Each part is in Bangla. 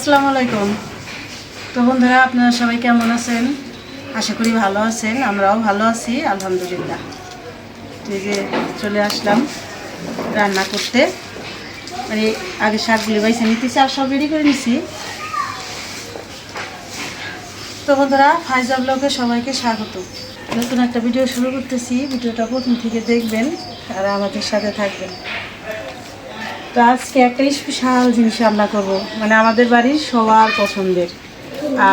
আসসালামু আলাইকুম। তো বন্ধুরা, আপনারা সবাই কেমন আছেন? আশা করি ভালো আছেন, আমরাও ভালো আছি, আলহামদুলিল্লাহ। এই যে চলে আসলাম রান্না করতে। মানে আগে শাকগুলি বাইছে নিতেছি, আর সব রেডি করে নিছি। তো বন্ধুরা, ফাইজা ব্লগে সবাইকে স্বাগত। নতুন একটা ভিডিও শুরু করতেছি, ভিডিওটা প্রথম থেকে দেখবেন আর আমাদের সাথে থাকবেন। তো আজকে একটা স্পেশাল জিনিস রান্না করব। মানে আমাদের বাড়ির সবার পছন্দের।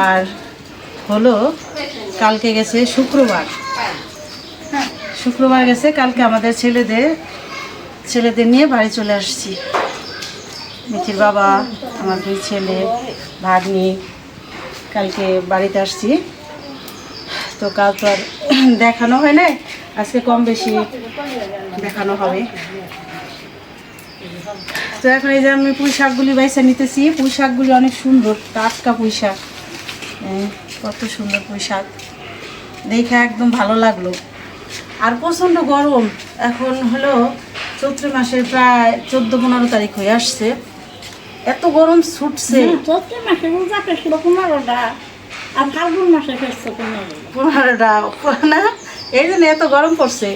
আর হলো, কালকে গেছে শুক্রবার। হ্যাঁ শুক্রবার গেছে, কালকে আমাদের ছেলেদের ছেলেদের নিয়ে বাড়ি চলে আসছি। মিঠির বাবা, আমার দুই ছেলে, ভাগ্নি, কালকে বাড়িতে আসছি। তো কাল তো আর দেখানো হয় নাই, আজকে কম বেশি দেখানো হবে। তো এখন এই যে আমি পুঁই শাকগুলি বাইসা নিতেছি। পুঁই শাকগুলি অনেক সুন্দর টাটকা পুঁই শাক। কত সুন্দর পুঁই শাক। দেখে একদম ভালো লাগল। আর প্রচণ্ড গরম। এখন হলো চৈত্র মাসের প্রায় চোদ্দ পনেরো তারিখ হয়ে আসছে। এত গরম ছুটছে। চৈত্র মাসে রোজা পনেরোটা। আর ফাল্গুন মাসে পনেরোটা না? এই জন্য এত গরম পড়ছে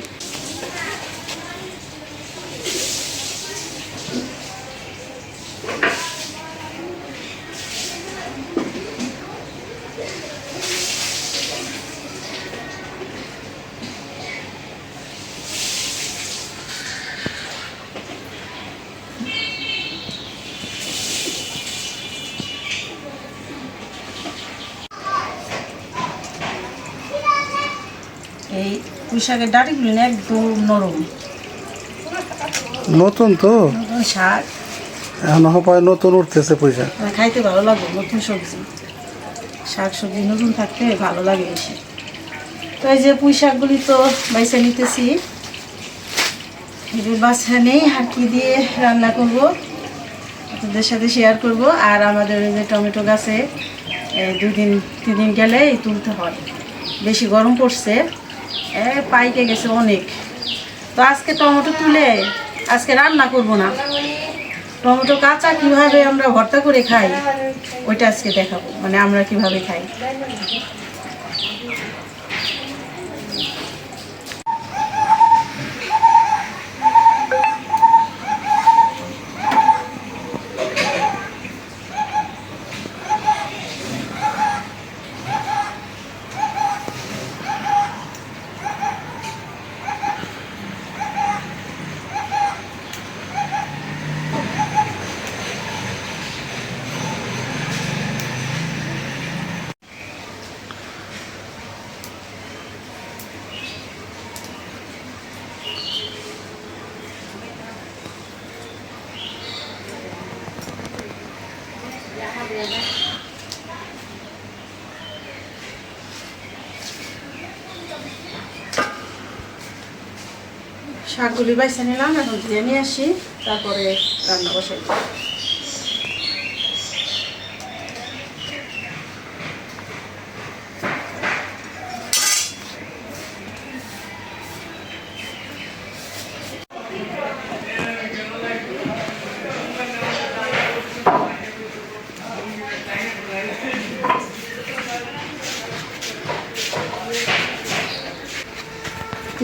এই পুঁই শাকের ডাঁটিগুলি না একদম নরম। নতুন তো? নতুন শাক। এখন হপায় নতুন উঠতেছে পয়সা। মানে খাইতে ভালো লাগে নতুন সবজি। শাক সবজি নতুন থাকতে ভালো লাগে বেশি। তো এই যে পুঁই শাকগুলি তো বাইসা নিতেছি। এগুলো বাছা নেই আর কি দিয়ে রান্না করব। আপনাদের সাথে শেয়ার করব। আর আমাদের ওই যে টমেটো গাছে দুই দিন তিন দিন গেলে তুলতে হয়। বেশি গরম পড়ছে। এ, পাইকে গেছে অনেক। তো আজকে টমেটো তুলে আজকে রান্না করব না। টমেটো কাঁচা কীভাবে আমরা ভর্তা করে খাই, ওইটা আজকে দেখাবো। মানে আমরা কীভাবে খাই। শাকগুলি বাইসে নিলাম এখন ধুয়ে নিয়ে আসি তারপরে রান্না বসাই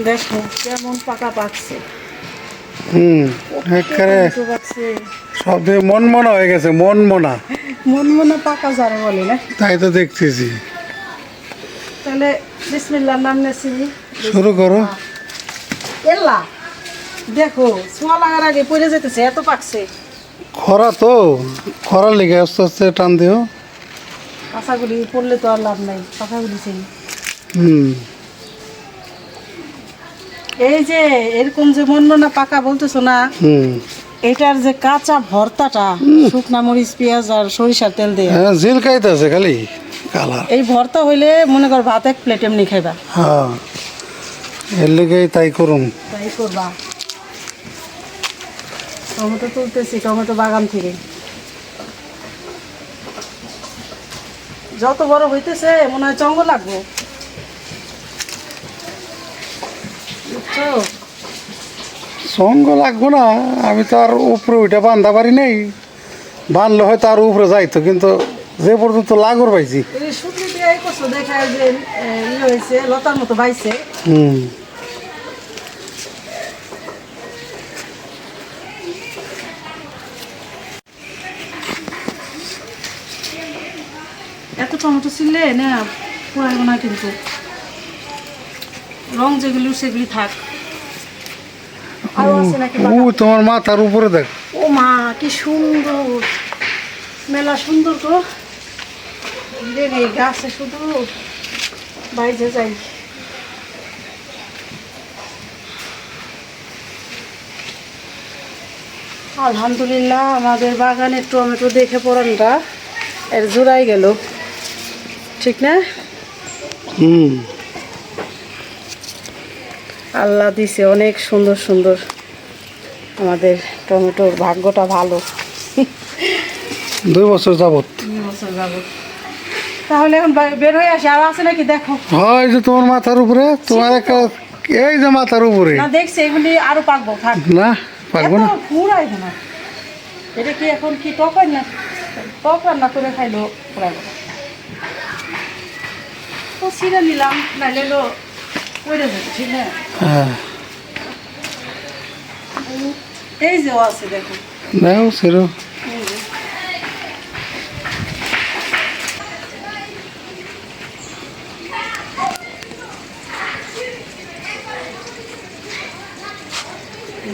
দেখো কেমন পাকা পাকছে। হুম সব দিয়ে মন মনা হয়ে গেছে মন মনা মন মনে পাকা যারা বলে না? তাই তো দেখতেছি। তাহলে নাম নেছি শুরু করো। এল্লা দেখো ছোঁয়া লাগার আগে পড়ে যেতেছে এত পাকছে। খরা তো খরার লেগে আস্তে আস্তে টান দিও। কাঁচাগুলি পড়লে তো আর লাভ নাই পাকাগুলি চাই হুম। এই যে এরকম যে মন মনা পাকা বলতেছো না এটার যে কাঁচা ভর্তাটা শুকনা মরিচ পেঁয়াজ আর সরিষার তেল দিয়ে। হ্যাঁ জিল খাইতেছে খালি কালার। এই ভর্তা হইলে মনে কর ভাত এক প্লেট এমনি খাইবা। হ্যাঁ এর লেগেই তাই করুন তাই করবা। টমেটো তুলতেছি টমেটো বাগান থেকে। যত বড় হইতেছে মনে হয় চঙ্গ লাগবো। সঙ্গ লাগবো না আমি তো আর উপরে ওইটা বান্ধা পারি নাই। বানলে হয়তো আর উপরে যাইতো কিন্তু যে পর্যন্ত লাগর পাইছি। লতার মতো বাইছে। হুম। এত টমেটো ছিলে না পুরাইব না কিন্তু। রং যেগুলি সেগুলি থাক। ও? তোমার মাথার উপরে দেখ। ও মা কি সুন্দর। মেলা সুন্দর তো রে গাছে শুধু বাইরে যাই। আলহামদুলিল্লাহ আমাদের বাগানের টমেটো দেখে পড়ানটা এর জোড়াই গেল। ঠিক না? হুম। আল্লাহ দিছে অনেক সুন্দর সুন্দর। আমাদের টমেটোর ভাগ্যটা ভালো। দুই বছর যাবত দুই বছর যাবত তাহলে এখন বের হয়ে আসে আর আছে নাকি? দেখো। হয় যে তোমার মাথার উপরে তোমার একটা এই যে মাথার উপরে। না দেখছি এগুলি আরও পাকবো থাক। না পারব না। ফুরাইব না। এটা কি এখন কি টক না? টক রান্না করে খাইলো না। তো সিরে নিলাম নাইলে হ্যাঁ এই যে ও আছে দেখো সেরো।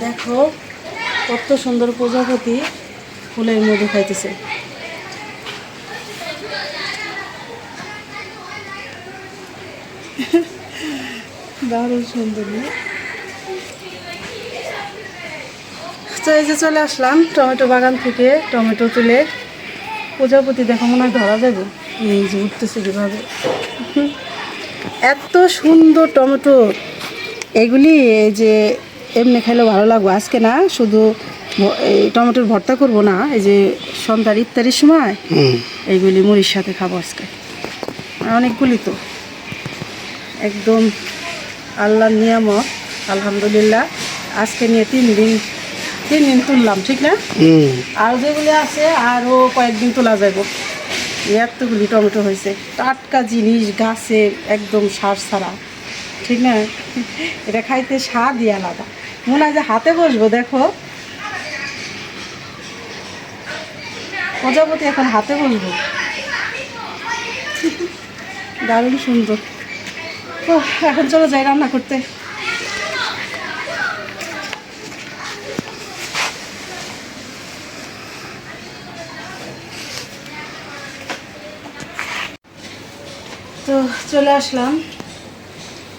দেখো কত সুন্দর প্রজাপতি ফুলের মধু খাইতেছে। দারুণ সুন্দর। তো এই যে চলে আসলাম টমেটো বাগান থেকে টমেটো তুলে। প্রজাপতি দেখো মনে হয় ধরা যাবে। এই যে উঠতেছে যেভাবে এত সুন্দর টমেটো। এগুলি এই যে এমনি খাইলে ভালো লাগবে। আজকে না শুধু এই টমেটোর ভর্তা করব না এই যে সন্ধ্যার ইফতারির সময় এইগুলি মুড়ির সাথে খাব আজকে। অনেকগুলি তো। একদম আল্লাহর নিয়ামত আলহামদুলিল্লাহ। আজকে নিয়ে তিন দিন তিন দিন তুললাম ঠিক না? আর যেগুলি আছে আরও কয়েকদিন তোলা যাব এতগুলি টমেটো হয়েছে। টাটকা জিনিস গাছের একদম সার ছাড়া। ঠিক না? এটা খাইতে স্বাদই আলাদা। মনে হয় যে হাতে বসবো দেখো। প্রজাপতি এখন হাতে বসবো। দারুণ সুন্দর। তো এখন চলো যাই রান্না করতে। তো চলে আসলাম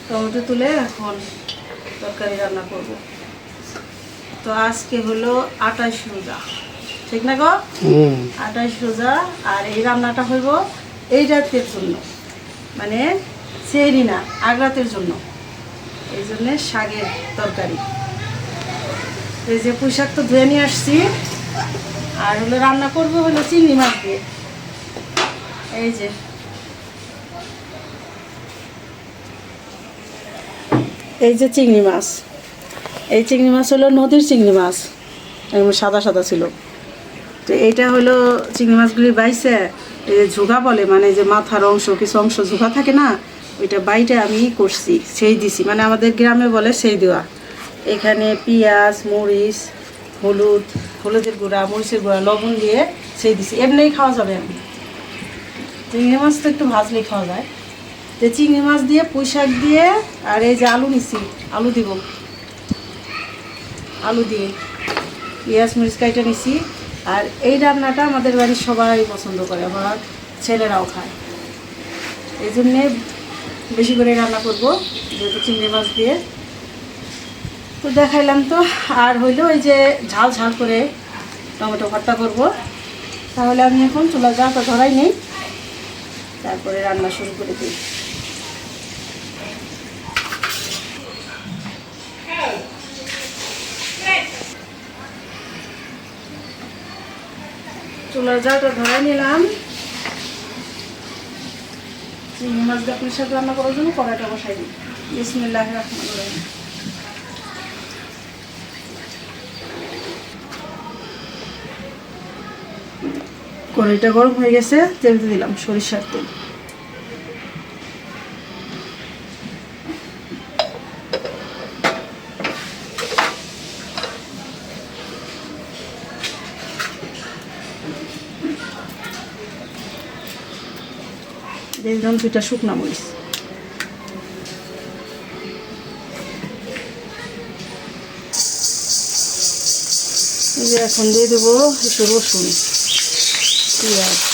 টমেটো তুলে এখন তরকারি রান্না করব। তো আজকে হলো আটাশ রোজা ঠিক না গো? আটাশ রোজা আর এই রান্নাটা হইব এই রাতের জন্য। মানে সেহরি না আগ রাতের জন্য। এই জন্যে শাকের তরকারি। এই যে পুঁইশাক তো ধুয়ে নিয়ে আসছি। আর হলো রান্না করব হলো চিংড়ি মাছ দিয়ে। এই যে। এই যে চিংড়ি মাছ। এই চিংড়ি মাছ হলো নদীর চিংড়ি মাছ। একদম সাদা সাদা ছিল। তো এইটা হলো চিংড়ি মাছগুলি বাইছে। এই যে ঝুগা বলে মানে যে মাথার অংশ, কিছু অংশ ঝুগা থাকে না ওইটা বাইটা আমি করছি, সেই দিছি। মানে আমাদের গ্রামে বলে সেই দেওয়া। এখানে পেঁয়াজ, মরিচ, হলুদ, হলুদের গুঁড়া, মরিচের গুঁড়া, লবণ দিয়ে সেই দিছি। এমনিই খাওয়া যাবে আমি চিংড়ি মাছ তো একটু ভাজলেই খাওয়া যায়। তো চিংড়ি মাছ দিয়ে, পুঁই শাক দিয়ে, আর এই যে আলু নিছি, আলু দিব। আলু দিয়ে। পেঁয়াজ, মরিচ কাইটা নিছি। আর এই রান্নাটা আমাদের বাড়ির সবাই পছন্দ করে, আমার ছেলেরাও খায়। এই জন্যে বেশি করে রান্না করব, যেহেতু চিংড়ি মাছ দিয়ে। তো দেখাইলাম তো, আর হইল ওই যে ঝাল ঝাল করে টমেটো ভর্তা করব। তাহলে আমি এখন চুলা জালটা ধরাই নেই, তারপরে রান্না শুরু করে দিই। চুলার জালটা ধরাই নিলাম। চিংড়ি মাছ দিয়ে পুঁই শাক রান্না করার জন্য কড়াইটা বসাই দিই। বিসমিল্লাহ রহমান রহিম। কড়াইটা গরম হয়ে গেছে, তেল দিলাম সরিষার তেল। দিয়ে দিলাম দুইটা শুকনা মরিচ। এখন দিয়ে দেবো একটু রসুন পেঁয়াজ।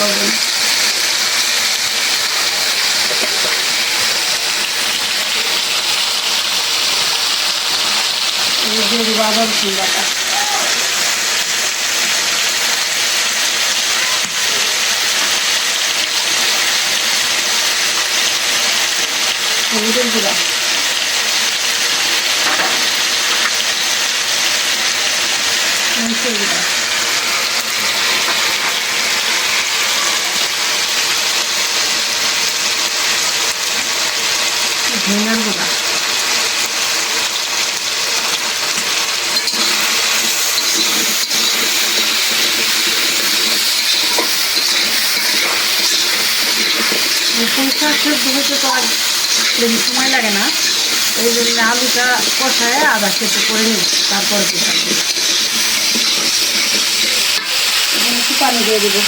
জাল দিয়ে দিলাম। এখন মশলা দেবো লবণ এবার দিয়ে দেবো আদা রসুন বাটা হলুদের গুঁড়া মরিচের গুঁড়া ধনিয়ার গুঁড়া পুঁই শাক সেদ্ধ হতে তো আর বেশি সময় লাগে না। এই জন্য আলুটা কষায় আদা সেদ্ধ করে নিব তারপরে একটু পানি দিয়ে দেবো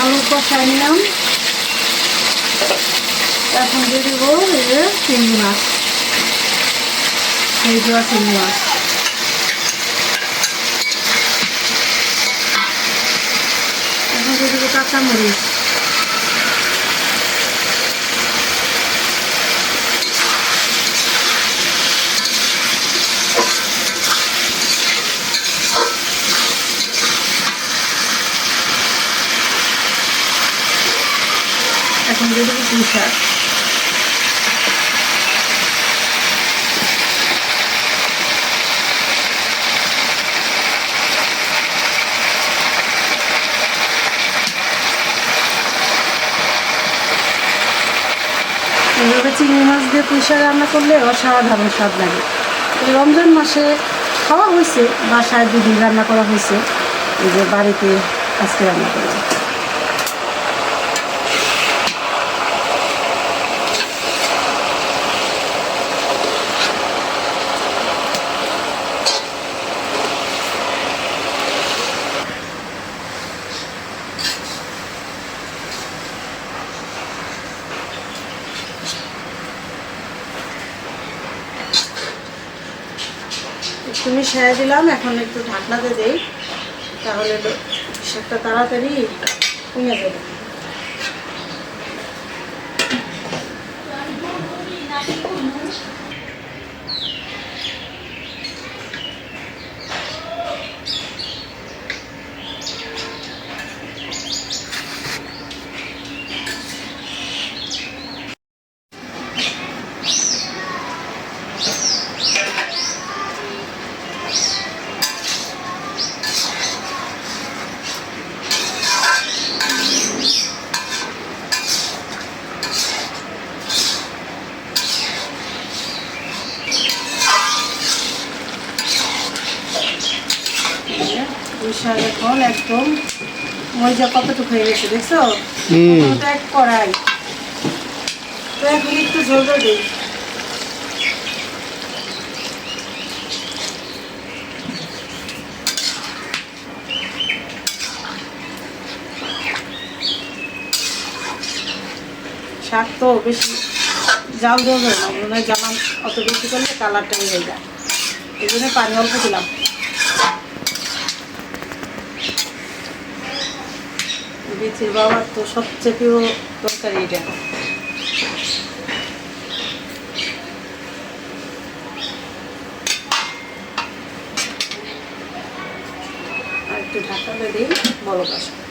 আলু কষাই নিলাম এখন দিয়ে দেবো এই যে চিংড়ি মাছ সেই দেওয়া চিংড়ি মাছ এখন দিয়ে দেবো কাঁচামরিচ এখন দিয়ে দেবো পুঁই শাক চিংড়ি মাছ দিয়ে পুঁইশাক রান্না করলে অসাধারণ স্বাদ লাগে। রমজান মাসে খাওয়া হয়েছে, বাসায় দুদিন রান্না করা হয়েছে, এই যে বাড়িতে আজকে রান্না করলাম। মিশিয়ে দিলাম এখন একটু ঢাকনাতে দেই। তাহলে শাকটা তাড়াতাড়ি কমে যাবে। একদম। মজা কতটুকু হয়ে গেছে দেখছ? এক কড়াই। তো এখন একটু ঝোল ঝোল দিই। শাক তো বেশি জাল দেওয়া যাবে না মনে হয় জ্বালান অত বেশি করলে কালারটা হয়ে যায়। এই জন্য পানি অল্প দিলাম। বিচির বাবার তো সবচেয়ে প্রিয় তরকারি এটা। আর একটু ঢাকা দিই বলো পাশে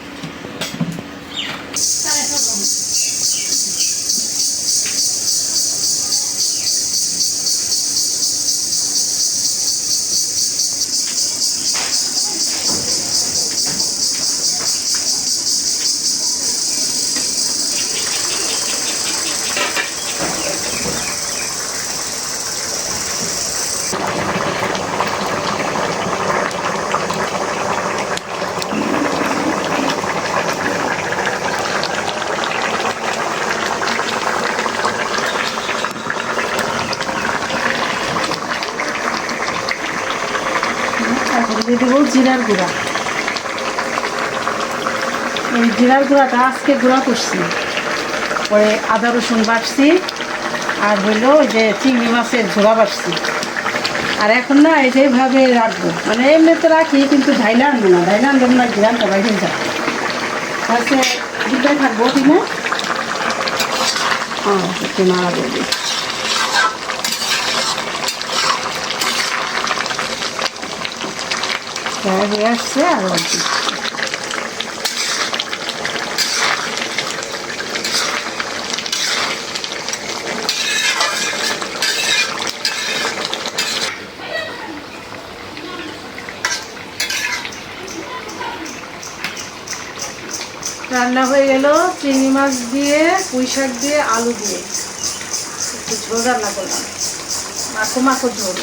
তারপরে দিয়ে দেবো জিরার গুঁড়া। এই জিরার গুঁড়াটা আজকে গুঁড়া করছি। পরে আদা রসুন বাটছি আর হইল যে চিংড়ি মাছের ঝোড়া বাটছি। আর এখন না এই যেভাবে রাখব। মানে এমনিতে রাখি কিন্তু ঢাইলে আনব না। ঢাইলে আনব না ঘিরানটা বাইরে যায়। আচ্ছা দুটাই থাকব কি না হ্যাঁ একটু নাড়া দেবো প্রায় হয়ে আসছে আর অল্প রান্না হয়ে গেল চিংড়ি মাছ দিয়ে, পুঁই শাক দিয়ে, আলু দিয়ে। একটু ঝোল রান্না করলাম। মাখো মাখো ঝোল।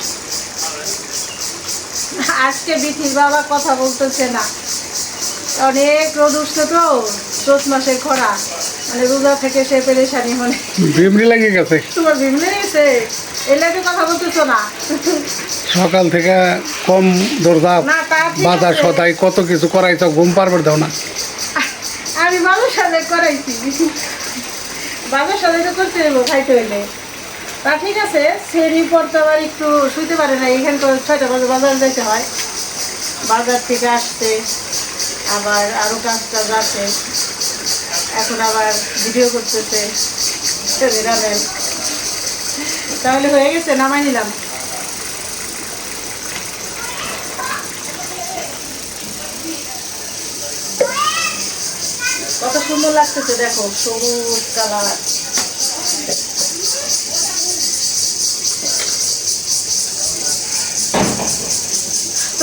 আজকে বিথির বাবা কথা বলতেছে না। অনেক রোদ উঠছে তো চোদ্দ মাসের খরা। মানে রোজা থেকে সে পেরেশানি মানে বিমরি লেগে গেছে। তোমার বিমলে গেছে এই লাগে কথা বলতেছো না? সকাল থেকে কম দরজা বাজার সদাই কত কিছু করাইছ ঘুম পারবে দাও না। আমি বাবার সাথে করাইছি। বাবার সাথে তো করতে হইব খাইতে হইলে। তা ঠিক আছে সেরি তো আবার একটু শুইতে পারে না, এখানে তো ছয়টা বাজে, বাজার যাইতে হয়। বাজার থেকে আসতে, আবার আরও কাজ টাজ আছে। এখন আবার ভিডিও করতেছে রানেন তাহলে হয়ে গেছে, নামাই নিলাম। কত সুন্দর লাগতেছে, দেখো, সবুজ কালার।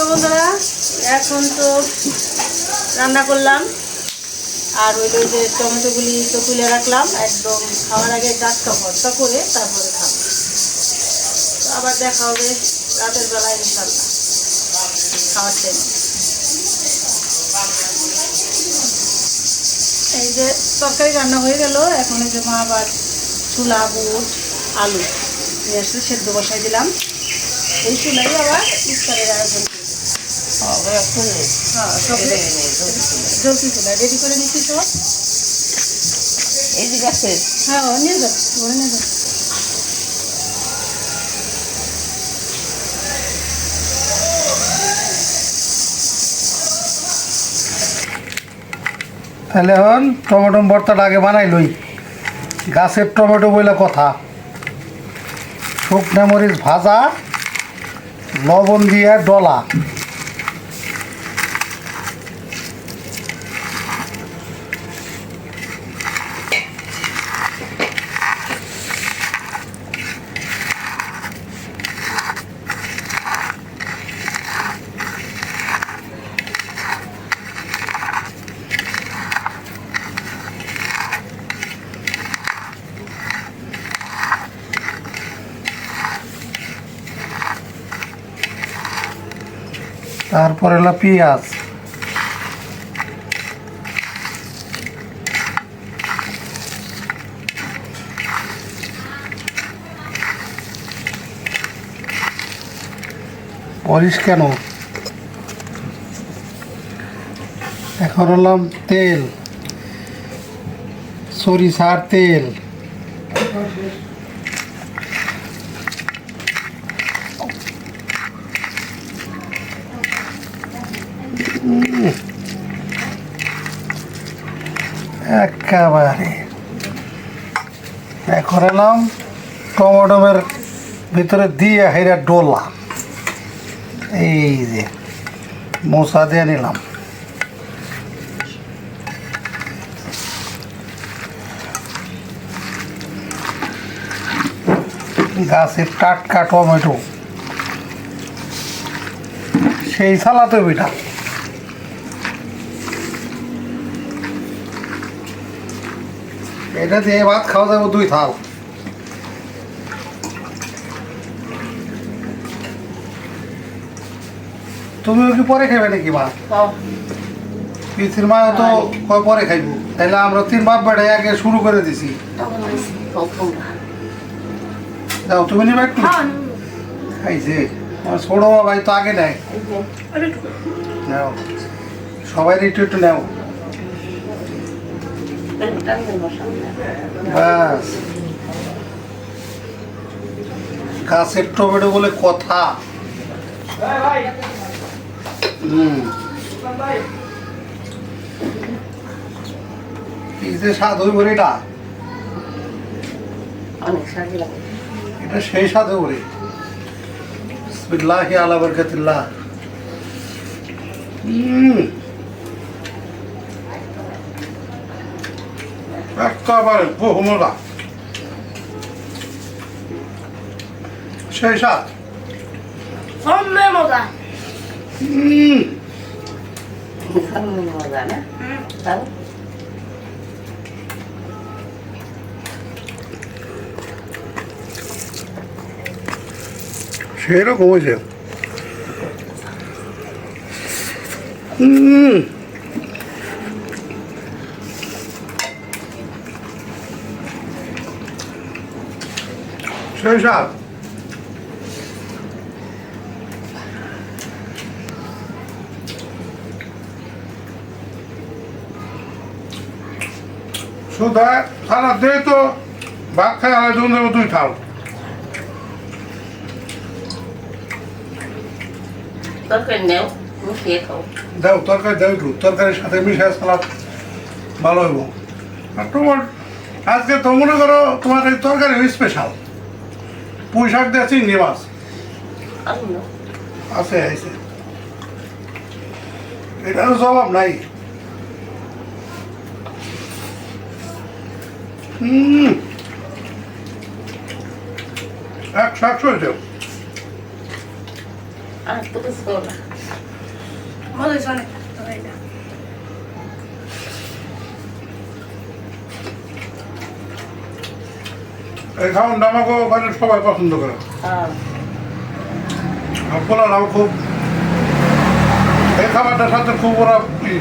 বন্ধুরা, এখন তো রান্না করলাম। আর ওই যে টমেটোগুলি তো তুলে রাখলাম, একদম খাওয়ার আগে গাছটা ভর্তা করে তারপরে খাব। আবার দেখা হবে রাতের বেলায় ইনশাল্লাহ খাওয়ার টাইম এই যে তরকারি রান্না হয়ে গেল, এখন এই যে মা আবার চুলা, বুট, আলু নিয়ে আসলে সেদ্ধ বসাই দিলাম। এই চুলাই আবার ইফতারের আয়োজন হ্যাঁ তাহলে এখন টমেটো ভর্তাটা আগে বানাই লই। গাছের টমেটো বলে কথা। শুকনা মরিচ ভাজা, লবণ দিয়ে ডলা। তারপর হলো পেঁয়াজ। পলিস কেন? এখন হলাম তেল। সরিষার তেল। একেবারে। এখন এলাম টমেটোমের ভিতরে দিয়ে হেরা ডোলা। এই যে, মশা দিয়ে নিলাম। গাছের টাটকা টমেটো। সেই সালাতে পিঠা এটা দিয়ে ভাত খাওয়া যাবে দুই থাল। তুমিও কি পরে খাবে নাকি মা পিসির মা তো পরে খাইব? তাইলে আমরা তিন বাপ বেড়ে আগে শুরু করে দিছি। যাও তুমি নিবে একটু? খাইছে। আমার ছোট ভাই তো আগে নেয়। নাও সবাই একটু একটু নাও। ব্যাস। গাছের টমেটো বলে কথা। যে স্বাদ হইব এটা? এটা সেই স্বাদ হইব রে বিসমিল্লাহি আলা বরকাতিল্লাহ। হুম। একেবারে বহু মজা সেই স্বাদ সম্মে মজা হুম মজা না তাও সেরকম হয়েছে হুম সেই স্বাদ সুধা সারা দে তো ভাত খাই আড়াই জন তুই খাও তরকারি নেও দাও তরকারি দাও একটু তরকারির সাথে মিশিয়ে সালাদ ভালো হইব আর তোমার আজকে তো মনে করো তোমার এই তরকারি স্পেশাল পুঁই শাক দিয়ে চিংড়ি মাছ আছে আছে। এটারও জবাব নাই। হুম। এক শাক হয়েছে আর তো কিছু না এই খাওয়ানটা আমাকে বাড়ির সবাই পছন্দ করে। হ্যাঁ। আর পোলারাও খুব এই খাবারটার সাথে খুব ওরা ই,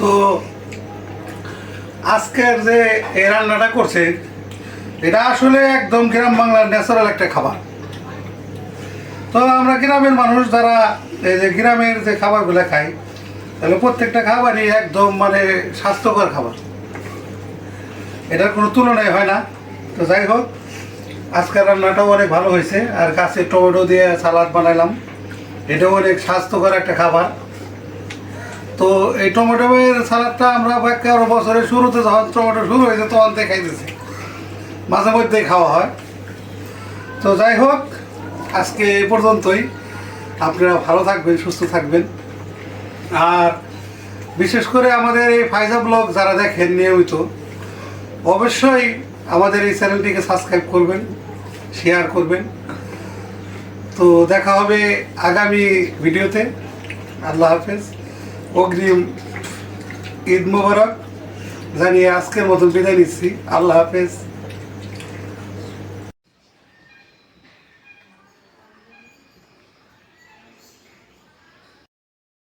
তো আজকের যে এই রান্নাটা করছে, এটা আসলে একদম গ্রাম বাংলার ন্যাচারাল একটা খাবার। তো আমরা গ্রামের মানুষ যারা এই যে গ্রামের যে খাবারগুলো খাই, তাহলে প্রত্যেকটা খাবারই একদম মানে স্বাস্থ্যকর খাবার। এটার কোনো তুলনায় হয় না। তো যাই হোক, আজকের রান্নাটাও অনেক ভালো হয়েছে। আর গাছের টমেটো দিয়ে সালাদ বানাইলাম। এটাও অনেক স্বাস্থ্যকর একটা খাবার। তো এই টমেটোর সালাদটা আমরা এগারো বছরের শুরুতে, যখন টমেটো শুরু হয়েছে তখন থেকে খাইতেছি মাঝে মধ্যেই খাওয়া হয়। তো যাই হোক, আজকে এই পর্যন্তই। আপনারা ভালো থাকবেন, সুস্থ থাকবেন। আর বিশেষ করে আমাদের এই ফাইজা ব্লগ যারা দেখেন নিয়মিত, অবশ্যই আমাদের এই চ্যানেলটিকে সাবস্ক্রাইব করবেন, শেয়ার করবেন। তো দেখা হবে আগামী ভিডিওতে। আল্লাহ হাফেজ। অগ্রিম ঈদ মোবারক। জানিয়ে আজকের মতন বিদায় নিচ্ছি। আল্লাহ হাফেজ।